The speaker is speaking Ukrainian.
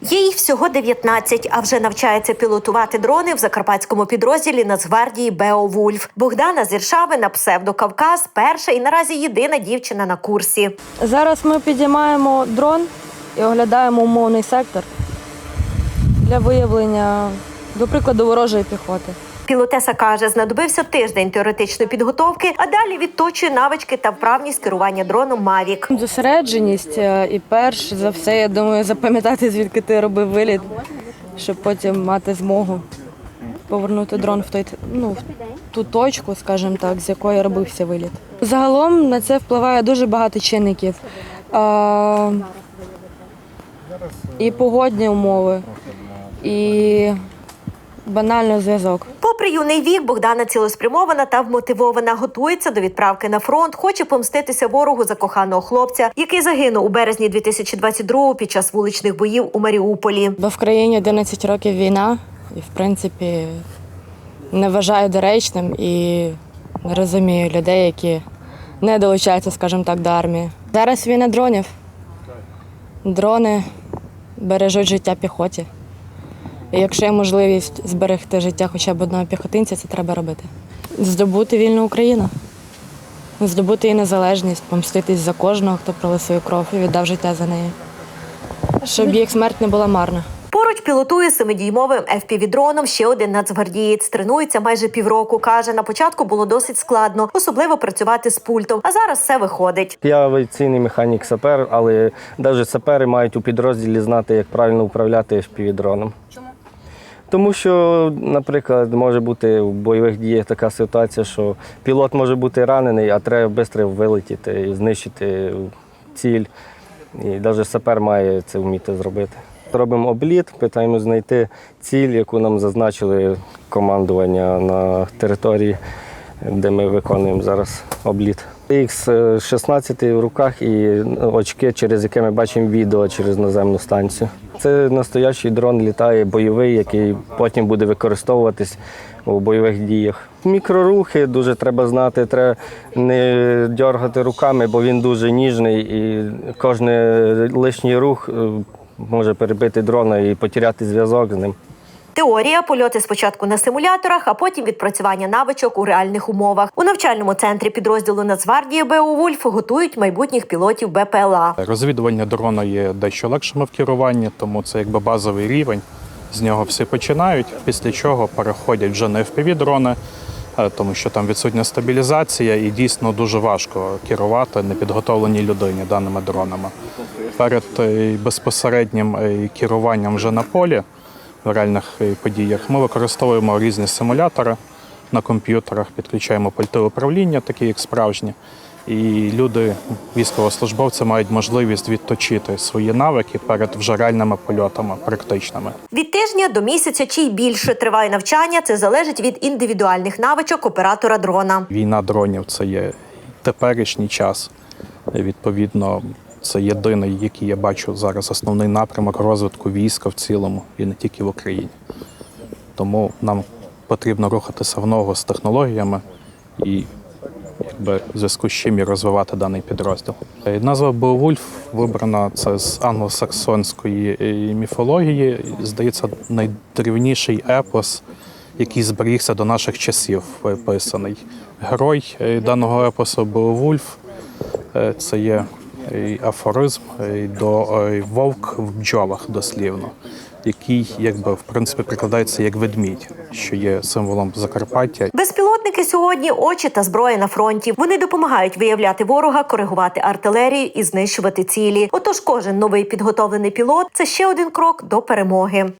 Їх всього 19, а вже навчається пілотувати дрони в закарпатському підрозділі Нацгвардії Беовульф. Богдана з Іршави на псевдокавказ перша і наразі єдина дівчина на курсі. Зараз ми підіймаємо дрон і оглядаємо умовний сектор для виявлення, до прикладу, ворожої піхоти. Пілотеса каже, знадобився тиждень теоретичної підготовки, а далі відточує навички та вправність керування дроном Мавік. Зосередженість е, і перш за все, я думаю, запам'ятати, звідки ти робив виліт, щоб потім мати змогу повернути дрон в той ну, в ту точку, скажімо так, з якої робився виліт. Загалом на це впливає дуже багато чинників. А, і погодні умови, і банально зв'язок. Попри юний вік, Богдана цілеспрямована та вмотивована, готується до відправки на фронт, хоче помститися ворогу за коханого хлопця, який загинув у березні 2022-го під час вуличних боїв у Маріуполі. Бо в країні 11 років війна, і в принципі не вважаю доречним і не розумію людей, які не долучаються, скажімо так, до армії. Зараз війна дронів. Дрони бережуть життя піхоті. Якщо є можливість зберегти життя хоча б одного піхотинця, це треба робити. Здобути вільну Україну, здобути її незалежність, помститись за кожного, хто пролив свою кров і віддав життя за неї. Щоб їх смерть не була марна. Поруч пілотує семидіймовим FPV-дроном ще один нацгвардієць. Тренується майже півроку. каже, на початку було досить складно, особливо працювати з пультом. А зараз все виходить. Я авіаційний механік сапер, але навіть сапери мають у підрозділі знати, як правильно управляти FPV-дроном. Чому? Тому що, наприклад, може бути в бойових діях така ситуація, що пілот може бути ранений, а треба швидко вилетіти і знищити ціль. І навіть сапер має це вміти зробити. Робимо обліт, питаємо знайти ціль, яку нам зазначили командування на території, де ми виконуємо зараз обліт. Х-16 в руках і очки, через яке ми бачимо відео через наземну станцію. Це настоящий дрон літає бойовий, який потім буде використовуватись у бойових діях. Мікрорухи дуже треба знати, треба не дергати руками, бо він дуже ніжний і кожен лишній рух е, може перебити дрона і потеряти зв'язок з ним. Теорія польоти спочатку на симуляторах, а потім відпрацювання навичок у реальних умовах. У навчальному центрі підрозділу Нацгвардії Беовульф готують майбутніх пілотів БПЛА. Розвідування дрона є дещо легшими в керуванні, тому це якби базовий рівень. З нього всі починають, після чого переходять вже на FPV-дрони, е, тому що там відсутня стабілізація і дійсно дуже важко керувати непідготовленій людині даними дронами. Перед е, безпосереднім е, керуванням вже на полі реальних е, подіях ми використовуємо різні симулятори на комп'ютерах, підключаємо пульти управління, такі як справжні. І люди, військовослужбовці, мають можливість відточити свої навики перед вже реальними польотами, практичними. Від тижня до місяця чи й більше триває навчання. Це залежить від індивідуальних навичок оператора дрона. Війна дронів це є теперішній час. Відповідно, це єдиний, який я бачу зараз основний напрямок розвитку війська в цілому і не тільки в Україні. Тому нам потрібно рухатися в ногу з технологіями і якби, в зв'язку з чим і розвивати даний підрозділ. Е, Назва Беовульф вибрана це з англосаксонської е, міфології. Здається, найдрівніший епос, який зберігся до наших часів, виписаний. Герой е, даного епосу Беовульф е, це є афоризм до е, вовк в бджолах дослівно, який якби в принципі прикладається як ведмідь, що є символом Закарпаття. Безпілотники сьогодні очі та зброя на фронті. Вони допомагають виявляти ворога, коригувати артилерію і знищувати цілі. Отож, кожен новий підготовлений пілот це ще один крок до перемоги.